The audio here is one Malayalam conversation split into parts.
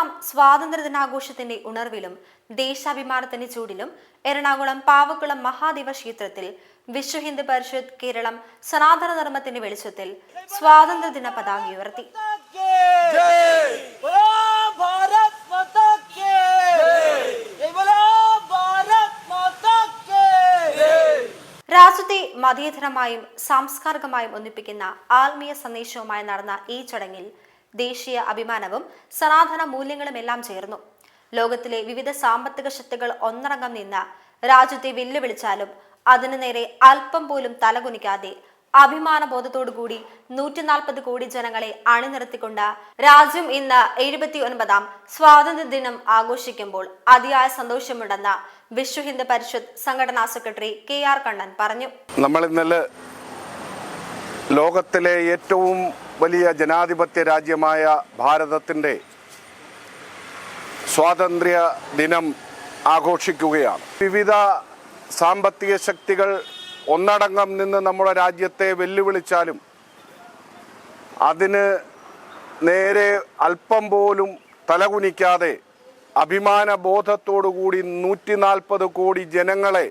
പതിമൂന്നാം സ്വാതന്ത്ര്യ ദിനാഘോഷത്തിന്റെ ഉണർവിലും ദേശാഭിമാനത്തിന്റെ ചൂടിലും എറണാകുളം പാവക്കുളം മഹാദേവ ക്ഷേത്രത്തിൽ വിശ്വ ഹിന്ദു പരിഷത്ത് കേരളം സനാതന ധർമ്മത്തിന്റെ വെളിച്ചത്തിൽ സ്വാതന്ത്ര്യദിന പതാക ഉയർത്തി. രാജ്യത്തെ മതേതരമായും സാംസ്കാരികമായും ഒന്നിപ്പിക്കുന്ന ആത്മീയ സന്ദേശവുമായി നടന്ന ഈ ചടങ്ങിൽ ദേശീയ അഭിമാനവും സനാതന മൂല്യങ്ങളും എല്ലാം ചേർന്നു. ലോകത്തിലെ വിവിധ സാമ്പത്തിക ശക്തികൾ ഒന്നടങ്കം നിന്ന് രാജ്യത്തെ വെല്ലുവിളിച്ചാലും അതിനു നേരെ അല്പം പോലും തലകുനിക്കാതെ അഭിമാനബോധത്തോടുകൂടി നൂറ്റി നാൽപ്പത് കോടി ജനങ്ങളെ അണിനിരത്തിക്കൊണ്ട് രാജ്യം ഇന്ന് എഴുപത്തി ഒൻപതാം സ്വാതന്ത്ര്യ ദിനം ആഘോഷിക്കുമ്പോൾ അതിയായ സന്തോഷമുണ്ടെന്ന് വിശ്വ ഹിന്ദു പരിഷത്ത് സംഘടനാ സെക്രട്ടറി കെ ആർ കണ്ണൻ പറഞ്ഞു. നമ്മൾ ഇന്നലെ ലോകത്തിലെ ഏറ്റവും വലിയ ജനാധിപത്യ രാജ്യമായ ഭാരതത്തിന്റെ സ്വാതന്ത്ര്യ ദിനം ആഘോഷിക്കുകയാണ്. വിവിധ സാമ്പത്തിക ശക്തികൾ ഒന്നടങ്കം നിന്ന് നമ്മുടെ രാജ്യത്തെ വെല്ലുവിളിച്ചാലും അതിന് നേരെ അല്പം പോലും തലകുനിക്കാതെ അഭിമാന ബോധത്തോടുകൂടി നൂറ്റി നാൽപ്പത് കോടി ജനങ്ങളെ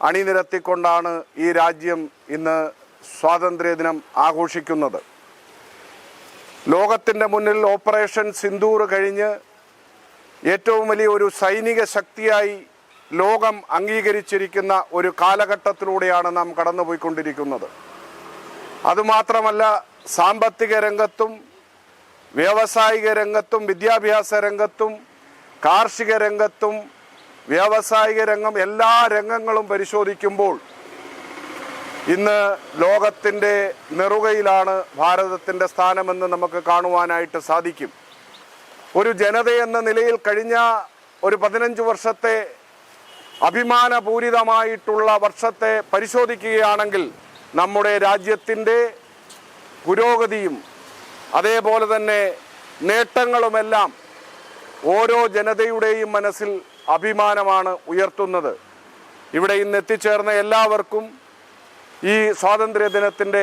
അണിനിരത്തിക്കൊണ്ടാണ് ഈ രാജ്യം ഇന്ന് സ്വാതന്ത്ര്യദിനം ആഘോഷിക്കുന്നത്. ലോകത്തിന്റെ മുന്നിൽ ഓപ്പറേഷൻ സിന്ദൂർ കഴിഞ്ഞ് ഏറ്റവും വലിയ ഒരു സൈനിക ശക്തിയായി ലോകം അംഗീകരിച്ചിരിക്കുന്ന ഒരു കാലഘട്ടത്തിലൂടെയാണ് നാം കടന്നുപോയിക്കൊണ്ടിരിക്കുന്നത്. അതുമാത്രമല്ല സാമ്പത്തിക രംഗത്തും വ്യാവസായിക രംഗത്തും വിദ്യാഭ്യാസ രംഗത്തും കാർഷിക രംഗത്തും വ്യാവസായിക രംഗം എല്ലാ രംഗങ്ങളും പരിശോധിക്കുമ്പോൾ ഇന്ന് ലോകത്തിന്റെ നെറുകയിലാണ് ഭാരതത്തിന്റെ സ്ഥാനമെന്ന് നമുക്ക് കാണുവാനായിട്ട് സാധിക്കും. ഒരു ജനതയെന്ന നിലയിൽ കഴിഞ്ഞ ഒരു പതിനഞ്ച് വർഷത്തെ അഭിമാനപൂരിതമായിട്ടുള്ള വർഷത്തെ പരിശോധിക്കുകയാണെങ്കിൽ നമ്മുടെ രാജ്യത്തിന്റെ പുരോഗതിയും അതേപോലെ തന്നെ നേട്ടങ്ങളുമെല്ലാം ഓരോ ജനതയുടെയും മനസ്സിൽ അഭിമാനമാണ് ഉയർത്തുന്നത്. ഇവിടെ ഇന്ന് എത്തിച്ചേർന്ന എല്ലാവർക്കും ഈ സ്വാതന്ത്ര്യ ദിനത്തിന്റെ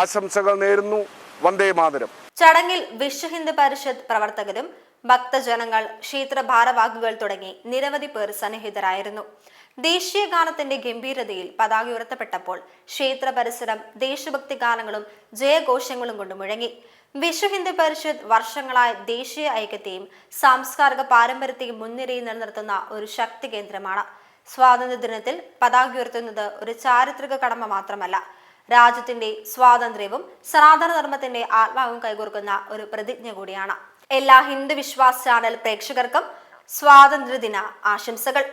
ആശംസകൾ നേരുന്നു. വന്ദേ മാതരം. ചടങ്ങിൽ വിശ്വ ഹിന്ദു പരിഷത്ത് പ്രവർത്തകരും ഭക്തജനങ്ങൾ ക്ഷേത്ര ഭാരവാഹികൾ തുടങ്ങി നിരവധി പേർ സന്നിഹിതരായിരുന്നു. ദേശീയ ഗാനത്തിന്റെ ഗംഭീരതയിൽ പതാക ഉയർത്തപ്പെട്ടപ്പോൾ ക്ഷേത്ര പരിസരം ദേശഭക്തി ഗാനങ്ങളും ജയഘോഷങ്ങളും കൊണ്ട് മുഴങ്ങി. വിശ്വ ഹിന്ദു പരിഷത്ത് വർഷങ്ങളായി ദേശീയ ഐക്യത്തെയും സാംസ്കാരിക പാരമ്പര്യത്തെയും മുൻനിരയിൽ നിലനിർത്തുന്ന ഒരു ശക്തി കേന്ദ്രമാണ്. സ്വാതന്ത്ര്യ ദിനത്തിൽ പതാക ഉയർത്തുന്നത് ഒരു ചാരിത്രിക കടമ മാത്രമല്ല. രാജ്യത്തിന്റെ സ്വാതന്ത്ര്യവും സനാതന ധർമ്മത്തിന്റെ ആത്മാവും കൈകോർക്കുന്ന ഒരു പ്രതിജ്ഞ കൂടിയാണ്. എല്ലാ ഹിന്ദു വിശ്വാസ ചാനൽ പ്രേക്ഷകർക്കും സ്വാതന്ത്ര്യദിന ആശംസകൾ.